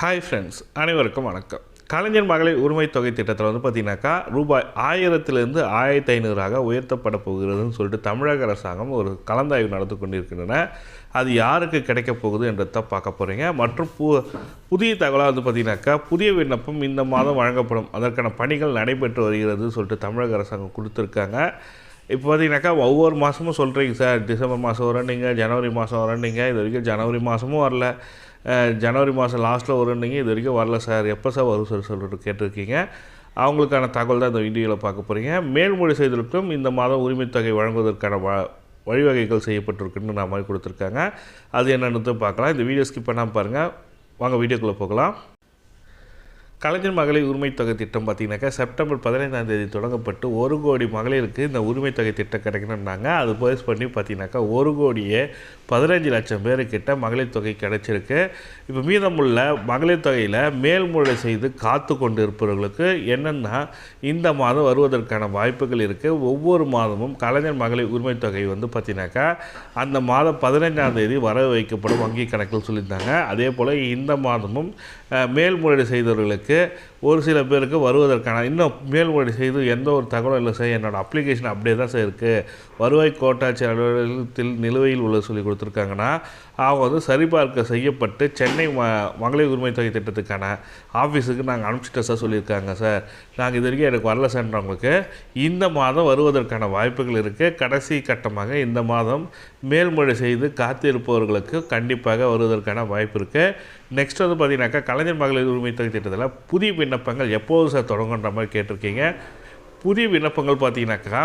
Hi friends அனைவருக்கும் வணக்கம். கலைஞர் மகளிர் உரிமை தொகை திட்டத்தில் வந்து பார்த்தீங்கன்னாக்கா ரூபாய் ஆயிரத்திலிருந்து ஆயிரத்தி ஐநூறாக உயர்த்தப்பட போகிறதுன்னு சொல்லிட்டு தமிழக அரசாங்கம் ஒரு கலந்தாய்வு நடந்து கொண்டிருக்கின்றன. அது யாருக்கு கிடைக்க போகுது என்றதை பார்க்க போகிறீங்க மற்றும் பு புதிய தகவலாக வந்து பார்த்தீங்கன்னாக்கா புதிய விண்ணப்பம் இந்த மாதம் வழங்கப்படும். அதற்கான பணிகள் நடைபெற்று வருகிறது சொல்லிட்டு தமிழக அரசாங்கம் கொடுத்துருக்காங்க. இப்போ பார்த்தீங்கன்னாக்கா ஒவ்வொரு மாதமும் சொல்கிறீங்க சார். டிசம்பர் மாதம் வரேன்னீங்க ஜனவரி மாதம் வரேன்னீங்க இது வரைக்கும் ஜனவரி மாதமும் வரல. ஜனவரி மாதம் லாஸ்ட்டில் வருன்னீங்க இது வரைக்கும் வரல சார். எப்போ சார் வரும் சார் சொல்லிட்டு கேட்டிருக்கீங்க. அவங்களுக்கான தகவல் தான் இந்த வீடியோவில் பார்க்க போகிறீங்க மேல்மொழி செய்தலுக்கும் இந்த மாதம் உரிமைத்தொகை வழங்குவதற்கான வ வழிவகைகள் செய்யப்பட்டிருக்குன்னு நான் மாதிரி கொடுத்துருக்காங்க. அது என்னென்னு பார்க்கலாம். இந்த வீடியோ ஸ்கிப் பண்ணாமல் பாருங்கள் வாங்க வீடியோக்குள்ளே போகலாம். கலைஞர் மகளிர் உரிமைத்தொகை திட்டம் பார்த்தீங்கன்னாக்கா செப்டம்பர் பதினைந்தாம் தேதி தொடங்கப்பட்டு ஒரு கோடி மகளிருக்கு இந்த உரிமைத்தொகை திட்டம் கிடைக்கணுன்னாங்க அது பேஸ் பண்ணி பார்த்தீங்கன்னாக்கா ஒரு கோடியே பதினஞ்சு லட்சம் பேருக்கிட்ட மகளிர் தொகை கிடைச்சிருக்கு. இப்போ மீதமுள்ள மகளிர் தொகையில் மேல்முறை செய்து காத்து கொண்டு இருப்பவர்களுக்கு என்னென்னா இந்த மாதம் வருவதற்கான வாய்ப்புகள் இருக்குது ஒவ்வொரு மாதமும் கலைஞர் மகளிர் உரிமைத் தொகை வந்து பார்த்தீங்கன்னாக்கா அந்த மாதம் பதினைஞ்சாம் தேதி வரவு வைக்கப்படும் வங்கி கணக்கில் சொல்லியிருந்தாங்க. அதே போல் இந்த மாதமும் அஹ், மேல்முறையீடு செய்தவர்களுக்கு ஒரு சில பேருக்கு வருவதற்கான இன்னும் மேல்முறையீடு செய்து எந்த ஒரு தகவலும் இல்லை சார். என்னோடய அப்ளிகேஷன் அப்படியே தான் சார் இருக்குது வருவாய் கோட்டாட்சி அலுவலகத்தில் நிலுவையில் உள்ள சொல்லி கொடுத்துருக்காங்கன்னா அவங்க வந்து சரிபார்க்க செய்யப்பட்டு சென்னை ம மகளிர் உரிமை தொகை திட்டத்துக்கான ஆஃபீஸுக்கு நாங்கள் அனுப்பிச்சிட்டோம் சார் சொல்லியிருக்காங்க சார். நாங்கள் இது வரைக்கும் எனக்கு வரல சார்ன்றவங்களுக்கு இந்த மாதம் வருவதற்கான வாய்ப்புகள் இருக்குது கடைசி கட்டமாக இந்த மாதம் மேல்முறை செய்து காத்திருப்பவர்களுக்கு கண்டிப்பாக வருவதற்கான வாய்ப்பு இருக்குது நெக்ஸ்ட் வந்து பார்த்தீங்கன்னாக்கா கலைஞர் மகளிர் உரிமை தொகை திட்டத்தில் புதிய விண்ணப்பங்கள் எப்போது சார் தொடங்குன்ற மாதிரி கேட்டிருக்கீங்க? புதிய விண்ணப்பங்கள் பார்த்தீங்கன்னாக்கா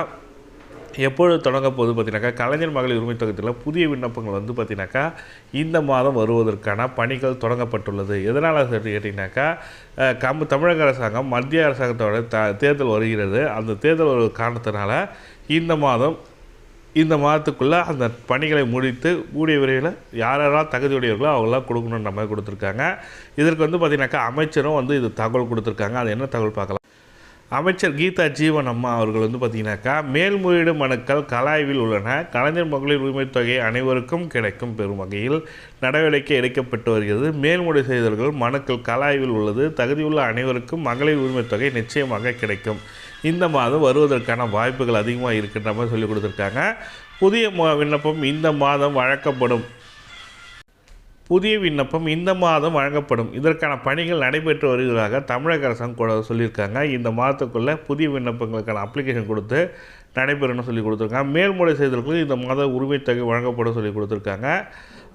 எப்பொழுது தொடங்க போகுது பார்த்தீங்கன்னாக்கா கலைஞர் மகளிர் உரிமை தொகுதியில் புதிய விண்ணப்பங்கள் வந்து பார்த்தீங்கன்னாக்கா இந்த மாதம் வருவதற்கான பணிகள் தொடங்கப்பட்டுள்ளது. எதனால் கேட்டிங்கனாக்கா கம் தமிழக அரசாங்கம் மத்திய அரசாங்கத்தோட த தேர்தல் வருகிறது. அந்த தேர்தல் ஒரு காரணத்தினால இந்த மாதம் இந்த மாதத்துக்குள்ளே அந்த பணிகளை முடித்து கூடிய விரைவில் யாரெல்லாம் தகுதியுடையவர்களோ அவங்களாம் கொடுக்கணுன்ற மாதிரி கொடுத்துருக்காங்க. இதற்கு வந்து பார்த்தீங்கன்னாக்கா அமைச்சரும் வந்து இது தகவல் கொடுத்துருக்காங்க. அது என்ன தகவல் பார்க்கலாம்? அமைச்சர் கீதா ஜீவன் அம்மா அவர்கள் வந்து பார்த்தீங்கன்னாக்கா மேல்முறையீடு மனுக்கள் கலாய்வில் உள்ளன. கலைஞர் மகளிர் உரிமை தொகை அனைவருக்கும் கிடைக்கும் பெறும் வகையில் நடவடிக்கை எடுக்கப்பட்டு வருகிறது. மேல்முறை செய்தவர்கள் மனுக்கள் கலாய்வில் உள்ளது. தகுதியுள்ள அனைவருக்கும் மகளிர் உரிமை தொகை நிச்சயமாக கிடைக்கும். இந்த மாதம் வருவதற்கான வாய்ப்புகள் அதிகமாக இருக்கின்ற மாதிரி சொல்லி கொடுத்துருக்காங்க. புதிய ம- விண்ணப்பம் இந்த மாதம் வழங்கப்படும். புதிய விண்ணப்பம் இந்த மாதம் வழங்கப்படும். இதற்கான பணிகள் நடைபெற்று வருவதாக தமிழக அரசாங்கம் கூட சொல்லியிருக்காங்க. இந்த மாதத்துக்குள்ளே புதிய விண்ணப்பங்களுக்கான அப்ளிகேஷன் கொடுத்து நடைபெறும்னு சொல்லி கொடுத்துருக்காங்க. மேல்முறை செய்தவர்களுக்கு இந்த மாத உரிமைத்தொகை வழங்கப்படும் சொல்லி கொடுத்துருக்காங்க.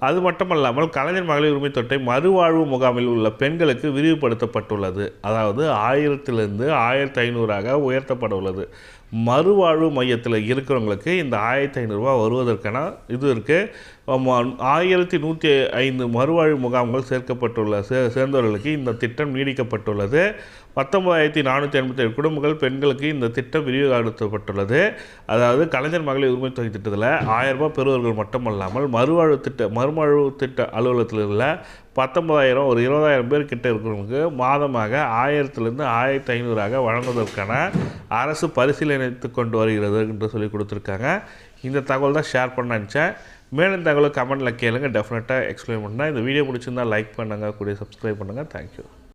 அது மட்டுமல்லாமல் கலைஞர் மகளிர் உரிமை தொட்டை மறுவாழ்வு முகாமில் உள்ள பெண்களுக்கு விரிவுபடுத்தப்பட்டுள்ளது. அதாவது ஆயிரத்திலிருந்து ஆயிரத்தி ஐநூறாக உயர்த்தப்பட உள்ளது. மறுவாழ்வு மையத்தில் இருக்கிறவங்களுக்கு இந்த ஆயிரத்தி ஐநூறுரூவா வருவதற்கான இது இருக்குது ஆயிரத்தி நூற்றி ஐந்து மறுவாழ்வு முகாம்கள் சேர்க்கப்பட்டுள்ள சே சேர்ந்தவர்களுக்கு இந்த திட்டம் நீடிக்கப்பட்டுள்ளது. பத்தொன்பதாயிரத்தி நானூற்றி ஐம்பத்தேழு குடும்பங்கள் பெண்களுக்கு இந்த திட்டம் விரிவுபடுத்தப்பட்டுள்ளது. அதாவது கலைஞர் மகளிர் உரிமை தொகை திட்டத்தில் ஆயிரம் ரூபாய் பெறுவர்கள் மட்டுமல்லாமல் மறுவாழ்வு திட்ட மறுவாழ்வு திட்ட அலுவலகத்தில் உள்ள பத்தொன்பதாயிரம் ஒரு இருபதாயிரம் பேர் கிட்ட இருக்கிறவங்களுக்கு மாதமாக ஆயிரத்துலேருந்து ஆயிரத்தி ஐநூறாக வழங்குவதற்கான அரசு பரிசீலனைத்து கொண்டு வருகிறது என்று சொல்லி கொடுத்துருக்காங்க. இந்த தகவல் தான் ஷேர் பண்ண நினச்சேன். மேலும் தகவல் கமெண்ட்டில் கேளுங்கள் டெஃபினட்டாக எக்ஸ்பிளைன் பண்ணால் இந்த வீடியோ பிடிச்சிருந்தா லைக் பண்ணுங்கள் கூட சப்ஸ்கிரைப் பண்ணுங்கள் தேங்க்யூ